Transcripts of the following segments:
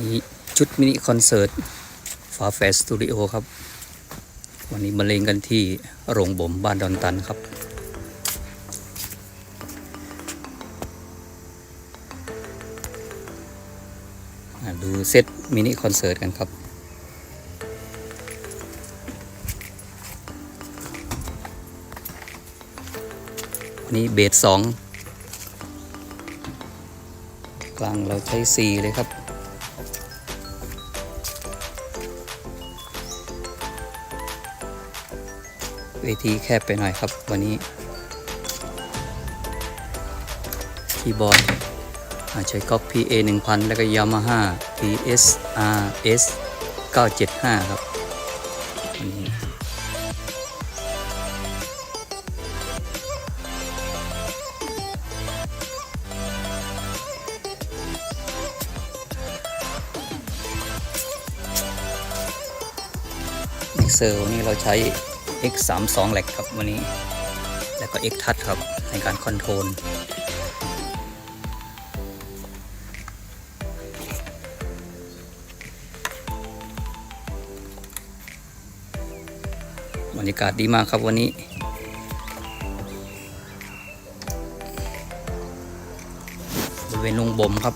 นี่ชุดมินิคอนเสิร์ตฝาแฝดสตูดิโอครับ วันนี้มาเลงกันที่โรงบ่มบ้านดอนตันครับอ่าดูเซตมินิคอนเสิร์ตกันครับวันนี้เบสสองกลางเราใช้ C เลยครับ เวทีแคบไปหน่อยครับวันนี้ คีย์บอร์ดใช้ก๊อก PA 1000 แล้วก็ Yamaha PSRS 975 ครับวันนี้มิกเซอร์วันนี้เราใช้ X 3 2แหลกครับวันนี้ แล้วก็ X Touch ครับในการคอนโทรลบรรยากาศดีมากครับวันนี้ บริเวณลงบ่มครับ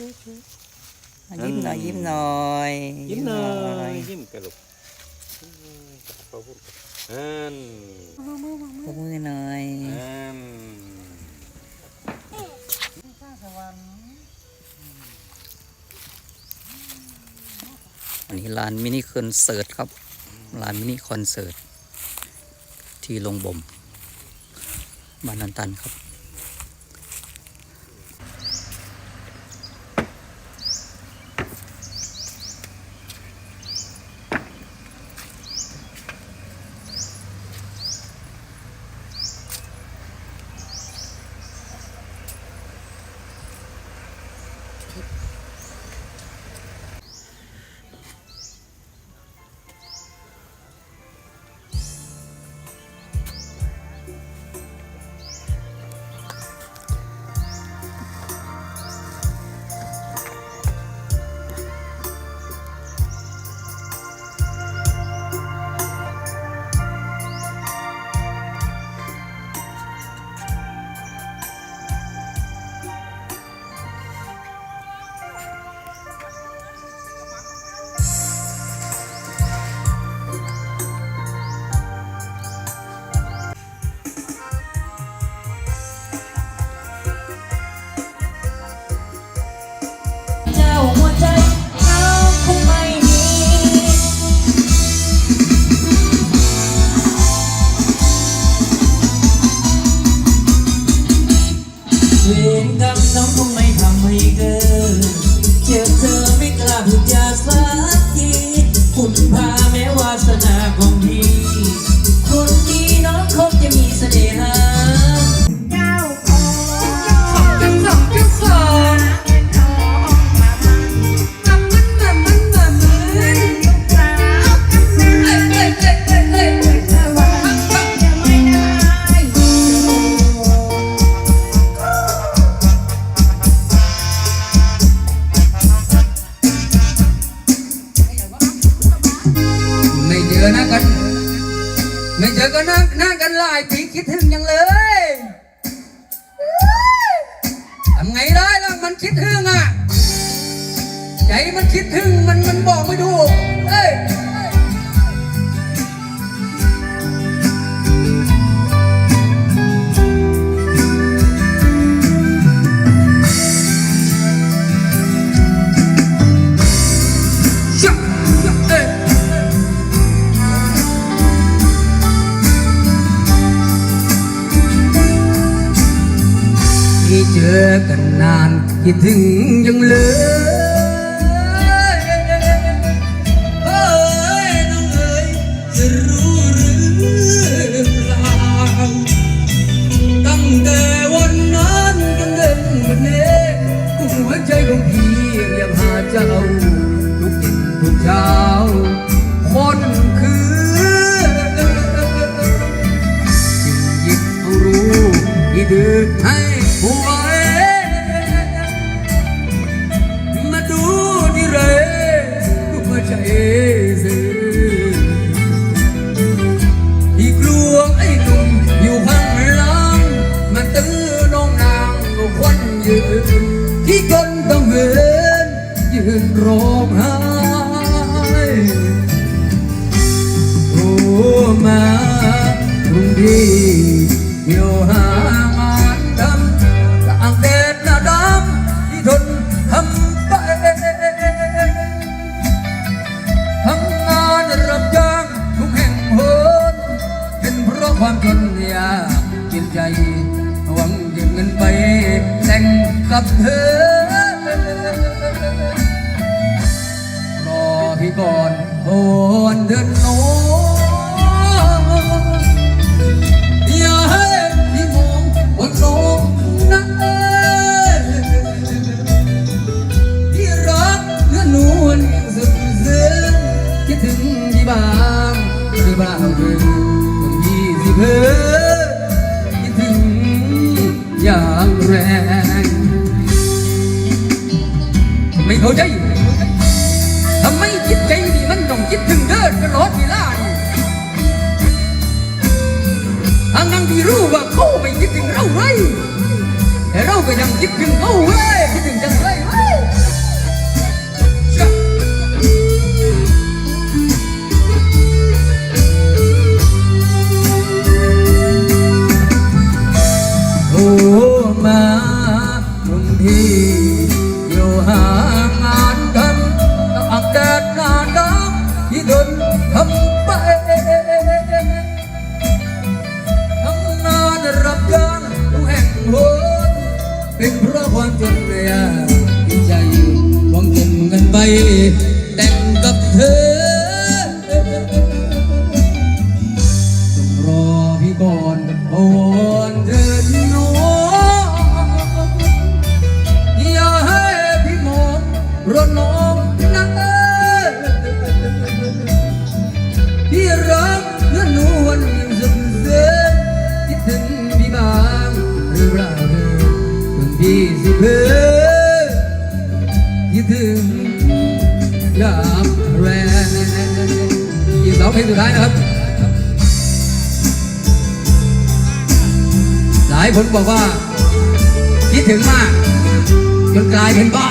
ยิ้มหน่อยยิ้มหน่อยยิ้มหน่อยยิ้มกระลุกพอพูดอันปรบมือหน่อยอันวันนี้ลานมินิคอนเสิร์ตครับลานมินิคอนเสิร์ตที่ลงบ่มบ้านนันตันครับ ใจมันคิดถึงมันมันบอกไม่ถูกเอ้ยชักเอ้ยที่เจอกันนานคิดถึงยังเลย นร้องไห้โอ้มาตรงที่เที่ยวหางานทำกลางแดดหน้าดำที่ทนทำไปทำงานรับจ้างทุกแห่งหนเป็นเพราะความจนยากกินใจ หวังเก็บเงินไปแต่งกับเธอ พี่ก่อนโอนเดินโนอย่าให้พี่มองวันโน้นะพี่รักเนื้อนวลยังสุดเสือคิดถึงพี่บางหรือบ้างหรือคนที่สิเพอคิดถึงอย่างแรงไม่เข้าใจ คิดใจดีมันต้องคิดถึงเดินตลอดเวลานี่ทางนั้นที่รู้ว่าเขาไม่คิดถึงเราเลยแต่เราก็ยังคิดถึงเขาเว้ยคิดถึงจังเลย ถึงดับแรงอีกสองเพลงสุดท้ายนะครับ หลายคนบอกว่า คิดถึงมากจนกลายเป็นบ้า